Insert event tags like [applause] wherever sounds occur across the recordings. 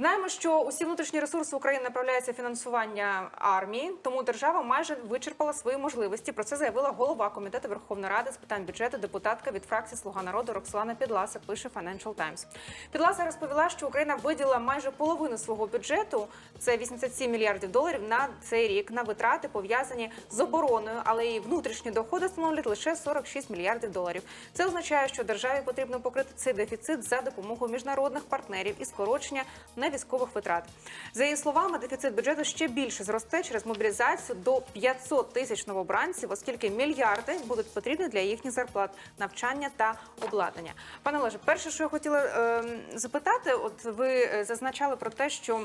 Знаємо, що усі внутрішні ресурси України направляються фінансування армії, тому держава майже вичерпала свої можливості. Про це заявила голова комітету Верховної Ради з питань бюджету, депутатка від фракції Слуга народу Роксолана Підласа. Пише Financial Times. Підласа розповіла, що Україна виділила майже половину свого бюджету, це 87 мільярдів доларів на цей рік на витрати пов'язані з обороною, але її внутрішні доходи становлять лише 46 мільярдів доларів. Це означає, що державі потрібно покрити цей дефіцит за допомогою міжнародних партнерів і скорочення на військових витрат. За її словами, дефіцит бюджету ще більше зросте через мобілізацію до 500 тисяч новобранців, оскільки мільярди будуть потрібні для їхніх зарплат, навчання та обладнання. Пане Олеже, перше, що я хотіла е, запитати, от ви е, зазначали про те, що.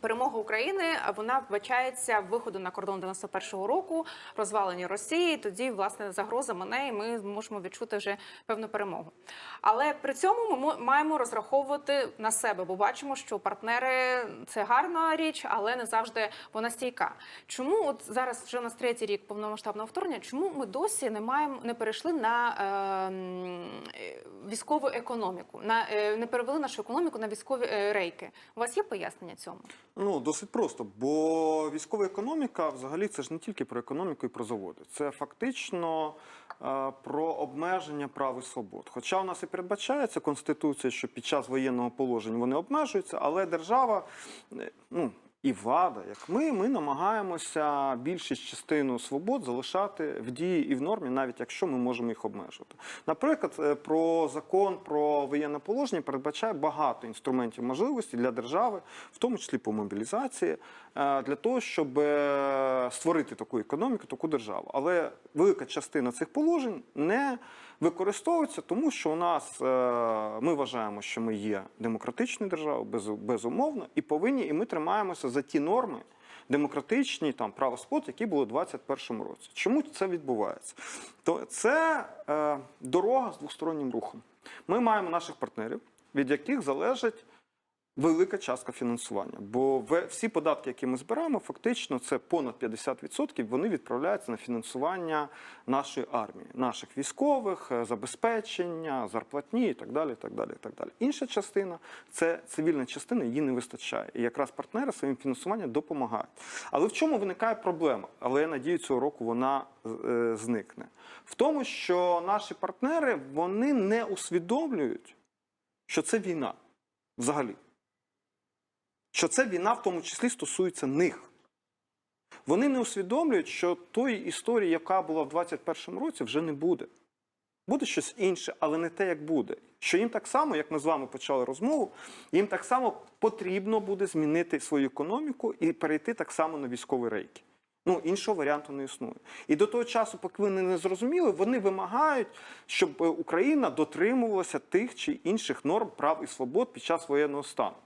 Перемога України вона вбачається виходу на кордон 91-го року, розвалення Росії. Тоді власне загроза мене, і ми можемо відчути вже певну перемогу. Але при цьому ми маємо розраховувати на себе, бо бачимо, що партнери це гарна річ, але не завжди вона стійка. Чому от зараз вже у нас третій рік повномасштабного вторгнення? Чому ми досі не маємо не перейшли на е, військову економіку? На е, не перевели нашу економіку на військові е, рейки? У вас є пояснення цьому? Ну, досить просто, бо військова економіка взагалі це ж не тільки про економіку і про заводи. Це фактично е, про обмеження прав і свобод. Хоча у нас і передбачається Конституція, що під час воєнного положення вони обмежуються, але держава, е, ну. І влада, як ми, ми намагаємося більшість частину свобод залишати в дії і в нормі, навіть якщо ми можемо їх обмежувати. Наприклад, е, про закон про воєнне положення передбачає багато інструментів можливості для держави, в тому числі по мобілізації, е, для того, щоб е, створити таку економіку, таку державу. Але велика частина цих положень не використовується, тому що у нас е, ми вважаємо, що ми є демократичною державою, безумовно, і повинні, і ми тримаємося за ті норми. Демократичні там правоспод, які були у 2021 році. Чому це відбувається? То це е, дорога з двостороннім рухом. Ми маємо наших партнерів, від яких залежить велика частка фінансування. Бо всі податки, які ми збираємо, фактично це понад 50%, вони відправляються на фінансування нашої армії, наших військових, е, забезпечення, зарплатні і так далі. Так далі, так далі. Інша частина це цивільна частина, її не вистачає. І якраз партнери своїм фінансуванням допомагають. Але в чому виникає проблема? Але я надію, цього року вона е, зникне. В тому, що наші партнери вони не усвідомлюють, що це війна взагалі що це війна в тому числі стосується них. Вони не усвідомлюють, що тої історії, яка була в 21-му році, вже не буде. Буде щось інше, але не те, як буде. Що їм так само, як ми з вами почали розмову, їм так само потрібно буде змінити свою економіку і перейти так само на військові рейки. Ну, іншого варіанту не існує. І до того часу, поки вони не зрозуміли, вони вимагають, щоб е, Україна дотримувалася тих чи інших норм прав і свобод під час воєнного стану.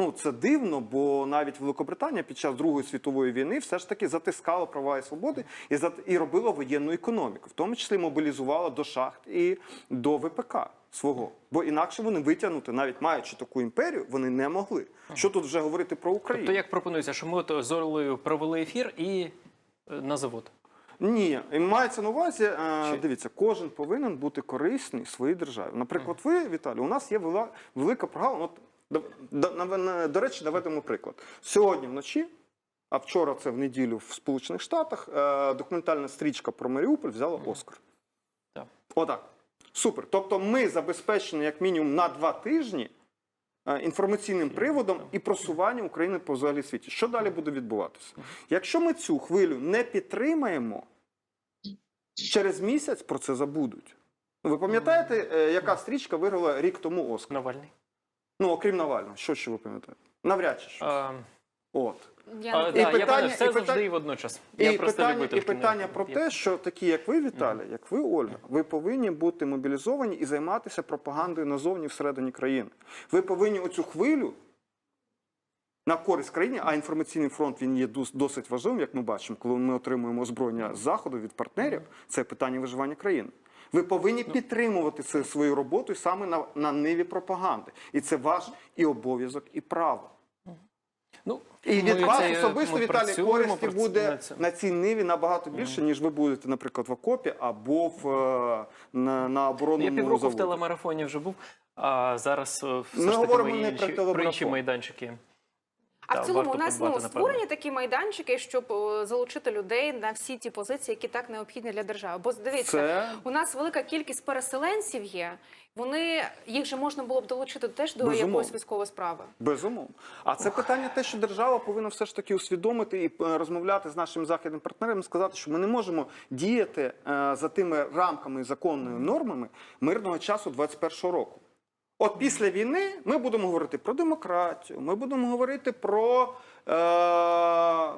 Ну, це дивно, бо навіть Великобританія під час Другої світової війни все ж таки затискала права і свободи і за і робила воєнну економіку, в тому числі мобілізувала до шахт і до ВПК свого. Бо інакше вони витягнути, навіть маючи таку імперію, вони не могли. Що тут вже говорити про Україну? Тобто, як пропонується, що ми от з Орлею провели ефір і е, на завод. Ні, і мається на увазі, е, дивіться, кожен повинен бути корисний своїй державі. Наприклад, ви, Віталій, у нас є велика програма. От, до, речі, наведемо приклад. Сьогодні вночі, а вчора це в неділю в Сполучених Штатах, е, документальна стрічка про Маріуполь взяла Оскар. Так. Отак. Супер. Тобто ми забезпечені як мінімум на два тижні е, інформаційним приводом і просуванням України по взагалі світі. Що далі буде відбуватися? Якщо ми цю хвилю не підтримаємо, через місяць про це забудуть. Ну, Ви пам'ятаєте, е, яка стрічка виграла рік тому Оскар? Навальний. Ну, окрім Навального, що ще ви пам'ятаєте? Навряд чи що. А, От. Я а, не- да, І я пам'ятаю, все і завжди питання- і водночас. І я просто питання, любитель і питання про те, що такі, як ви, Віталій, як ви, Ольга, ви повинні бути мобілізовані і займатися пропагандою назовні всередині країни. Ви повинні оцю хвилю на користь країні, а інформаційний фронт він є дос- досить важливим, як ми бачимо, коли ми отримуємо озброєння з заходу від партнерів. Це питання виживання країни. Ви повинні підтримувати це свою роботу саме на, на ниві пропаганди. І це ваш і обов'язок, і право. Ну, І ми від вас це- особисто, Віталій, користі буде на цій ниві набагато більше, ніж ви будете, наприклад, в окопі або в, е, на, на Я оборонному півроку в телемарафоні вже був. А зараз е, все Ми ж таки говоримо ви не про інші майданчики. А в цілому у нас ну, створені такі майданчики, щоб е, залучити людей на всі ті позиції, які так необхідні для держави. Бо дивіться, Це у нас велика кількість переселенців є. Вони їх же можна було б долучити теж до Безумовно. якоїсь військової справи. Безумовно. А це питання те, що держава повинна все ж таки усвідомити і е, розмовляти з нашими західними партнерами, сказати, що ми не можемо діяти е, за тими рамками і законними нормами мирного часу 21-го року. От після війни ми будемо говорити про демократію, ми будемо говорити про е,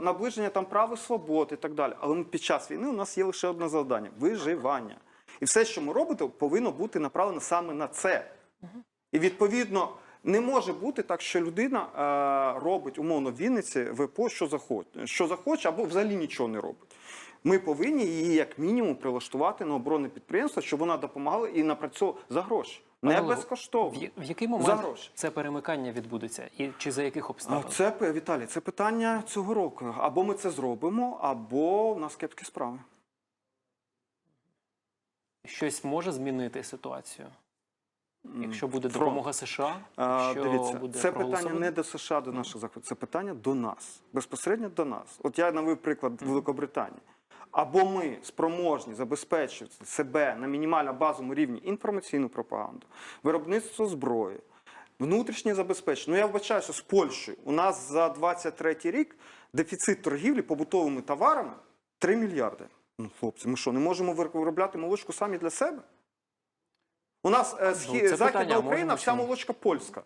наближення там прав і свобод і так далі. Але під час війни у нас є лише одне завдання виживання. І все, що ми робимо, повинно бути направлено саме на це. І відповідно не може бути так, що людина е, робить умовно в Вінниці ВПО, що захоче, що захоче, або взагалі нічого не робить. Ми повинні її як мінімум прилаштувати на оборонне підприємство, щоб вона допомагала і напрацьовувала за гроші, не Пане безкоштовно. В, в який За момент гроші. це перемикання відбудеться? І чи за яких обставин? Це Віталій, це питання цього року. Або ми це зробимо, або в нас кепські справи. Щось може змінити ситуацію? Якщо буде фронт. допомога США, А, Дивіться, буде це питання не до США, до наших заходів, це питання до нас, безпосередньо до нас. От я навів приклад Великобританії. Або ми спроможні забезпечити себе на мінімально базовому рівні інформаційну пропаганду, виробництво зброї, внутрішнє забезпечення. Ну я вбачаюся з Польщею. У нас за 23 рік дефіцит торгівлі побутовими товарами 3 мільярди. Ну, хлопці, ми що, не можемо виробляти молочку самі для себе? У нас е, схі... Ну, Західна питання, Україна, вся молочка польська.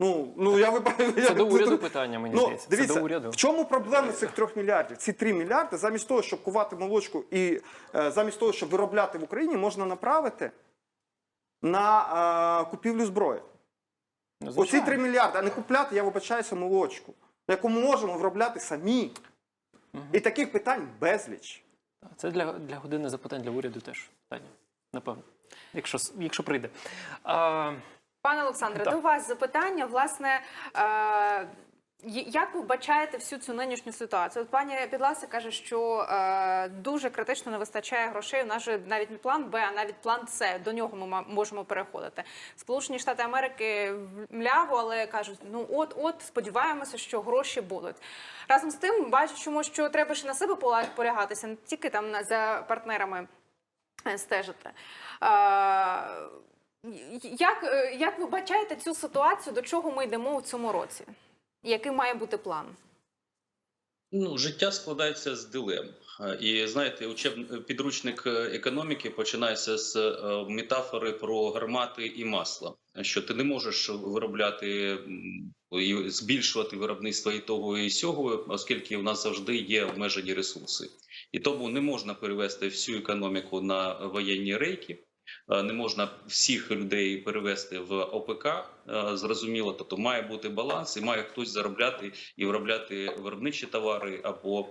Ну, ну я вибачаю. Це до уряду питання, мені Ну, здається. Це дивіться, до уряду. в чому проблема цих трьох мільярдів? Ці три мільярди, замість того, щоб кувати молочку і е, замість того, щоб виробляти в Україні, можна направити на е, купівлю зброї. Ну, Оці три мільярди, а не купляти, я вибачаюся, молочку, яку ми можемо виробляти самі. І таких питань безліч. Це для, для години запитань для уряду теж питання, напевно. Якщо, якщо прийде. А, Пане Олександре, Так. до вас запитання. Власне, е, як ви бачаєте всю цю нинішню ситуацію? От пані Підласа каже, що е, дуже критично не вистачає грошей. У нас же навіть не план Б, а навіть план С. До нього ми можемо переходити. Сполучені Штати Америки мляво, але кажуть, ну от, от сподіваємося, що гроші будуть. Разом з тим, бачимо, що треба ще на себе поля- полягатися, не тільки там за партнерами е, стежити. Е, як, е, як ви бачаєте цю ситуацію, до чого ми йдемо у цьому році? Який має бути план? Ну, життя складається з дилем. Е, І знаєте, учеб... підручник е, економіки починається з метафори про гармати і масло. Що ти не можеш виробляти і збільшувати виробництво і того, і сього, оскільки у нас завжди є обмежені ресурси, і тому не можна перевести всю економіку на воєнні рейки. Е, Не можна всіх людей перевести в ОПК, е, зрозуміло, тобто має бути баланс, і має хтось заробляти і виробляти виробничі товари або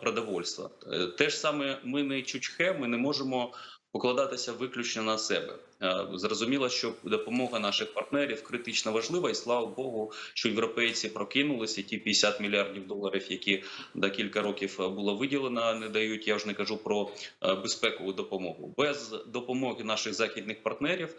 продовольства. Е, Те ж саме ми не чучхе, ми не можемо покладатися виключно на себе. Е, Зрозуміло, що допомога наших партнерів критично важлива, і слава Богу, що європейці прокинулися. Ті 50 мільярдів доларів, які до кілька років е, було виділено, не дають. Я вже не кажу про е, безпекову допомогу. Без допомоги наших західних партнерів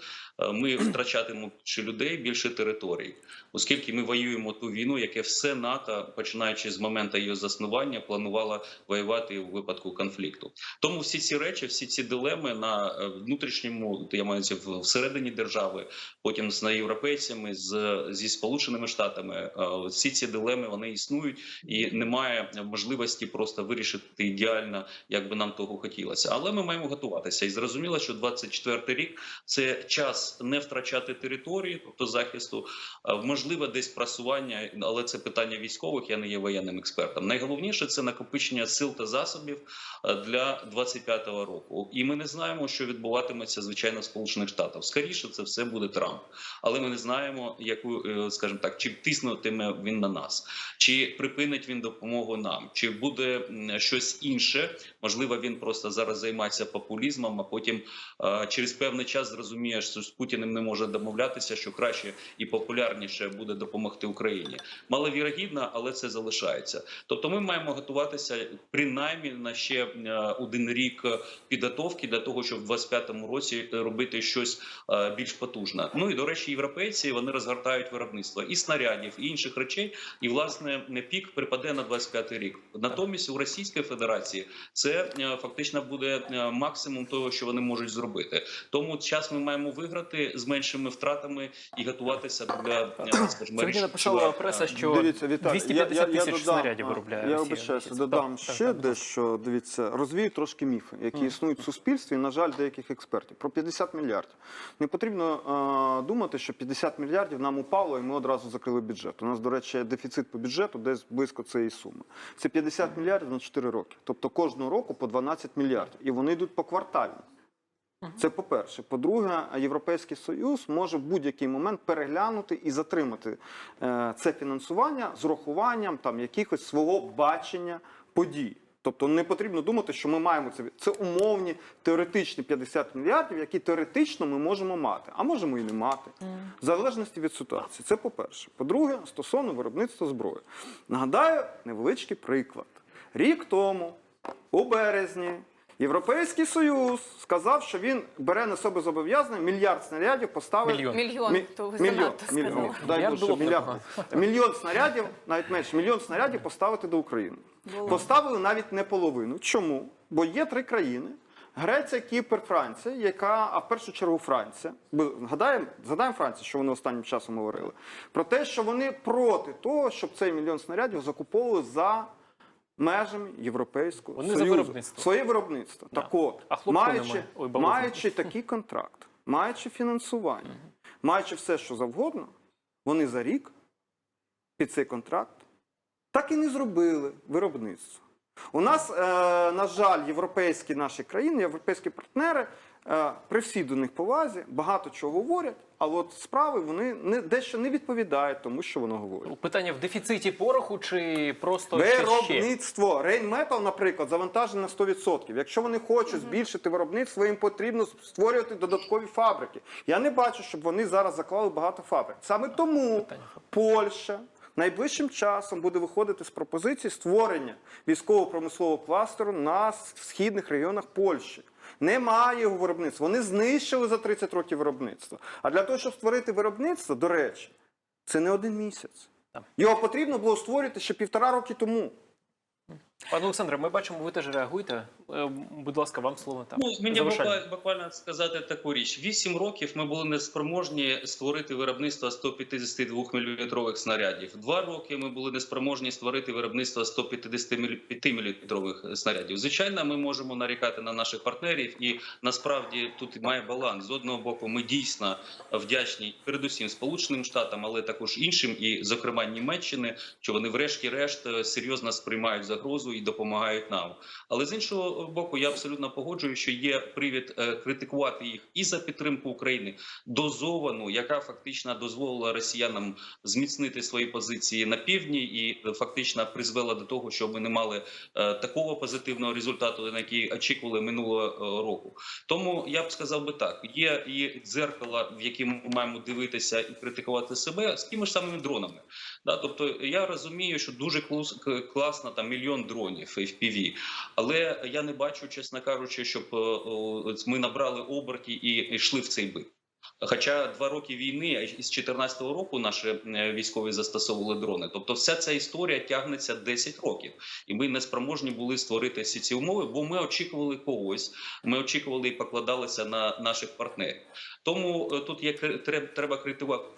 ми [clears throat] втрачатимемо більше людей, більше територій, оскільки ми воюємо ту війну, яке все НАТО, починаючи з моменту її заснування, планувало воювати у випадку конфлікту. Тому всі ці речі, всі ці дилеми на внутрішньому, я маю на в- всередині держави, потім з європейцями, з зі сполученими штатами. е, Всі ці дилеми вони існують, і немає можливості просто вирішити ідеально, як би нам того хотілося. Але ми маємо готуватися. І зрозуміло, що 24 рік це час не втрачати території, тобто захисту, е, можливо, десь просування, але це питання військових. Я не є воєнним експертом. Найголовніше це накопичення сил та засобів е, для 25-го року. І ми не знаємо, що відбуватиметься звичайно в Сполучених Штатах. Скоріше це все буде Трамп, але ми не знаємо, яку, е, скажімо так, чи тиснутиме він на нас, чи припинить він допомогу нам, чи буде щось інше. Можливо, він просто зараз займається популізмом, а потім е, через певний час зрозуміє, що з Путіним не може домовлятися, що краще і популярніше буде допомогти Україні. Маловірогідно, але це залишається. Тобто, ми маємо готуватися принаймні на ще е, один рік підготовки для того, щоб в 25-му році робити щось е, більш потужне. Ну і до речі, європейці вони розгортають виробництво і снарядів, і інших речей. І власне пік припаде на 25-й рік. Натомість у Російської Федерації це е, фактично буде е, максимум того, що вони можуть зробити. Тому час ми маємо виграти з меншими втратами і готуватися для скажімо, Сьогодні написала преса, що Дивіться, Віталій, 250 тисяч додам, снарядів виробляє Я обичаюся, додам так, ще так. дещо. Дивіться, розвію трошки міфи, які існують в суспільстві, на жаль, деяких експертів. Про 50 мільярдів. Не потрібно а, думати, що 50 мільярдів нам упало, і ми одразу закрили бюджет. У нас, до речі, дефіцит по бюджету десь близько цієї суми. Це 50 мільярдів на 4 роки. Тобто кожного року по 12 мільярдів. І вони йдуть поквартально. Це по-перше. По-друге, Європейський Союз може в будь-який момент переглянути і затримати е, це фінансування з урахуванням там якихось свого бачення подій. Тобто не потрібно думати, що ми маємо це. Це умовні теоретичні 50 мільярдів, які теоретично ми можемо мати, а можемо і не мати, в залежності від ситуації. Це по-перше. По-друге, стосовно виробництва зброї. Нагадаю невеличкий приклад. Рік тому, у березні, Європейський Союз сказав, що він бере на себе зобов'язання мільярд снарядів поставити. Мільйон. Мільйон, Мі- то ви мільйон, занадто мільйон. сказали. Дай Боже, мільярд. Мільйон снарядів, навіть менше, мільйон снарядів поставити до України. Було. Поставили навіть не половину. Чому? Бо є три країни. Греція, Кіпр, Франція, яка, а в першу чергу Франція. Бо згадаємо, згадаємо Францію, що вони останнім часом говорили. Про те, що вони проти того, щоб цей мільйон снарядів закуповували за межами Європейського Вони за виробництво. Своє виробництво. Так от, А маючи. Ой, маючи такий контракт, маючи фінансування, маючи все, що завгодно, вони за рік під цей контракт так і не зробили виробництво. У нас, е, на жаль, європейські наші країни, європейські партнери, при всій до них повазі, багато чого говорять, але от справи вони не, дещо не відповідають тому, що вони говорять. Питання в дефіциті пороху чи просто? Виробництво. Рейнметал, наприклад, завантажений на 100%. Якщо вони хочуть збільшити виробництво, їм потрібно створювати додаткові фабрики. Я не бачу, щоб вони зараз заклали багато фабрик. Саме тому Питання. Польща найближчим часом буде виходити з пропозиції створення військово-промислового кластеру на східних регіонах Польщі. Немає його виробництва. Вони знищили за 30 років виробництво. А для того, щоб створити виробництво, до речі, це не один місяць. Його потрібно було створити ще півтора роки тому. Пане Олександре, ми бачимо, ви теж реагуєте. Е, Будь ласка, вам слово там. Ну, мені буквально, сказати таку річ: вісім років ми були неспроможні створити виробництво 152 мм снарядів. Два роки ми були неспроможні створити виробництво 155 мм снарядів. Звичайно, ми можемо нарікати на наших партнерів, і насправді тут має баланс. З одного боку, ми дійсно вдячні передусім Сполученим Штатам, але також іншим, і зокрема Німеччини, що вони, врешті-решт, е, серйозно сприймають загрозу і допомагають нам. Але з іншого боку, я абсолютно погоджую, що є привід е, критикувати їх і за підтримку України дозовану, яка фактично дозволила росіянам зміцнити свої позиції на півдні, і е, фактично призвела до того, що ми не мали е, такого позитивного результату, на який очікували минулого року. Тому я б сказав би так: є і дзеркало, в яке ми маємо дивитися і критикувати себе з тими ж самими дронами. Да, тобто я розумію, що дуже класно там мільйон дронів FPV, але я не бачу, чесно кажучи, щоб е, ми набрали оберті і йшли в цей бит. Хоча два роки війни із 2014 року наші е, військові застосовували дрони. Тобто, вся ця історія тягнеться 10 років, і ми не спроможні були створити всі ці умови, бо ми очікували когось. Ми очікували і покладалися на наших партнерів. Тому е, тут є треба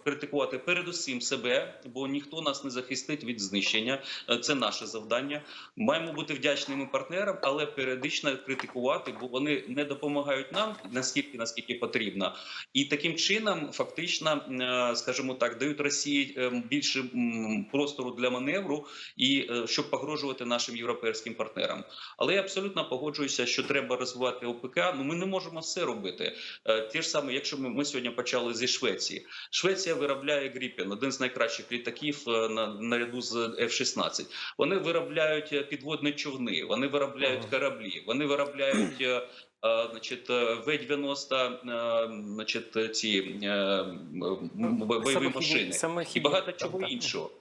критикувати передусім себе, бо ніхто нас не захистить від знищення. Е, Це наше завдання. Маємо бути вдячними партнерам, але періодично критикувати, бо вони не допомагають нам настільки, наскільки потрібно. І таким чином, фактично, е, скажімо так, дають Росії е, більше простору для маневру і е, щоб погрожувати нашим європейським партнерам. Але я абсолютно погоджуюся, що треба розвивати ОПК. Ну ми не можемо все робити. Ті ж саме, якщо ми, ми сьогодні почали зі Швеції. Швеція виробляє Гріпен, один з найкращих літаків на наряду з F-16. Вони виробляють підводні човни, вони виробляють кораблі, вони виробляють. Значить, е, В-90, е, значить, ці е, бойові машини і багато чого іншого.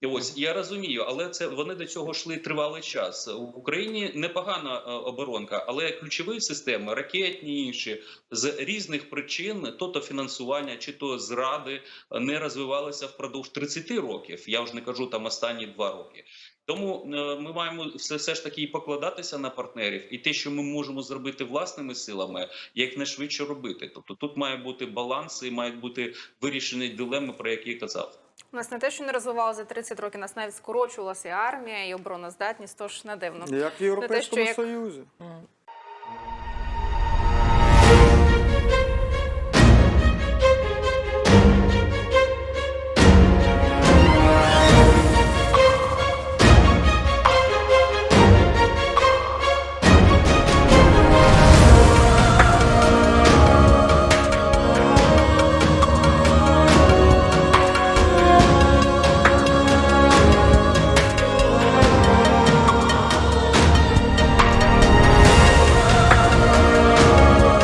І ось я розумію, але це вони до цього йшли тривалий час. В Україні непогана е, оборонка, але ключові системи, ракетні інші з різних причин, то то фінансування, чи то зради не розвивалися впродовж 30 років. Я вже не кажу там останні два роки. Тому е, ми маємо все, все ж таки і покладатися на партнерів, і те, що ми можемо зробити власними силами, якнайшвидше робити. Тобто тут має бути баланс і мають бути вирішені дилеми, про які я казав. У нас не те, що не розвивалося за 30 років, нас навіть скорочувалася і армія, і обороноздатність, тож не дивно. Як в Європейському як- Союзі.